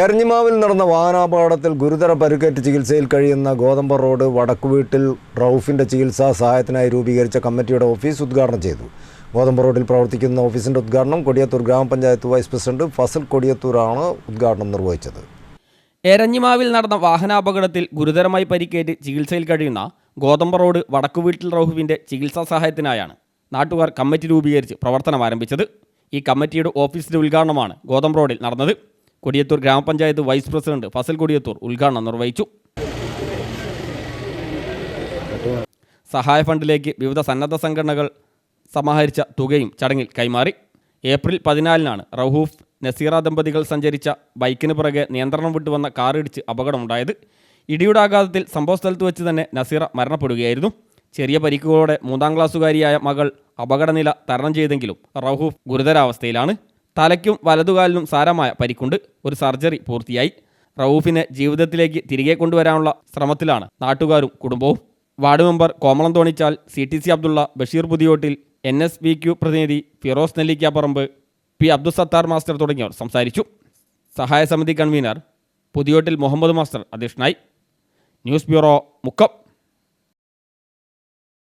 എരഞ്ഞിമാവിൽ നടന്ന വാഹനാപകടത്തിൽ ഗുരുതര പരുക്കേറ്റ് ചികിത്സയിൽ കഴിയുന്ന ഗോതമ്പ റോഡ് വടക്കുവീട്ടിൽ റൌഫിന്റെ ചികിത്സാ സഹായത്തിനായി രൂപീകരിച്ച കമ്മിറ്റിയുടെ ഓഫീസ് ഉദ്ഘാടനം ചെയ്തു. ഗോതമ്പ റോഡിൽ പ്രവർത്തിക്കുന്ന ഓഫീസിന്റെ ഉദ്ഘാടനം കൊടിയത്തൂർ ഗ്രാമപഞ്ചായത്ത് വൈസ് പ്രസിഡന്റ് ഫസൽ കൊടിയത്തൂരാണ് ഉദ്ഘാടനം നിർവഹിച്ചത്. എരഞ്ഞിമാവിൽ നടന്ന വാഹനാപകടത്തിൽ ഗുരുതരമായി പരിക്കേറ്റ് ചികിത്സയിൽ കഴിയുന്ന ഗോതമ്പ റോഡ് വടക്കുവീട്ടിൽ റൌഹുവിന്റെ ചികിത്സാ സഹായത്തിനായാണ് നാട്ടുകാർ കമ്മിറ്റി രൂപീകരിച്ച് പ്രവർത്തനം ആരംഭിച്ചത്. ഈ കമ്മിറ്റിയുടെ ഓഫീസിന്റെ ഉദ്ഘാടനമാണ് ഗോതമ്പ് റോഡിൽ നടന്നത്. കൊടിയത്തൂർ ഗ്രാമപഞ്ചായത്ത് വൈസ് പ്രസിഡന്റ് ഫസൽ കൊടിയത്തൂർ ഉദ്ഘാടനം നിർവഹിച്ചു. സഹായ ഫണ്ടിലേക്ക് വിവിധ സന്നദ്ധ സംഘടനകൾ സമാഹരിച്ച തുകയും ചടങ്ങിൽ കൈമാറി. ഏപ്രിൽ പതിനാലിനാണ് റഹൂഫ് നസീറ ദമ്പതികൾ സഞ്ചരിച്ച ബൈക്കിന് പുറകെ നിയന്ത്രണം വിട്ടുവന്ന കാറിടിച്ച് അപകടമുണ്ടായത്. ഇടിയുടെ ആഘാതത്തിൽ സംഭവസ്ഥലത്ത് വെച്ച് തന്നെ നസീറ മരണപ്പെടുകയായിരുന്നു. ചെറിയ പരിക്കുകളോടെ മൂന്നാം ക്ലാസ്സുകാരിയായ മകൾ അപകടനില തരണം ചെയ്തെങ്കിലും റഹൂഫ് ഗുരുതരാവസ്ഥയിലാണ്. തലയ്ക്കും വലതുകാലിനും സാരമായ പരിക്കുണ്ട്. ഒരു സർജറി പൂർത്തിയായി. റൌഫിനെ ജീവിതത്തിലേക്ക് തിരികെ കൊണ്ടുവരാനുള്ള ശ്രമത്തിലാണ് നാട്ടുകാരും കുടുംബവും. Ward member Komalam Thonichal C T C Abdulla Basheer Puthiyottil N S B Q പ്രതിനിധി ഫിറോസ് നെല്ലിക്കാപ്പറമ്പ് പി അബ്ദുൽ സത്താർ മാസ്റ്റർ തുടങ്ങിയവർ സംസാരിച്ചു. സഹായ സമിതി കൺവീനർ പുതിയോട്ടിൽ മുഹമ്മദ് മാസ്റ്റർ അധ്യക്ഷനായി. News bureau Mukkam.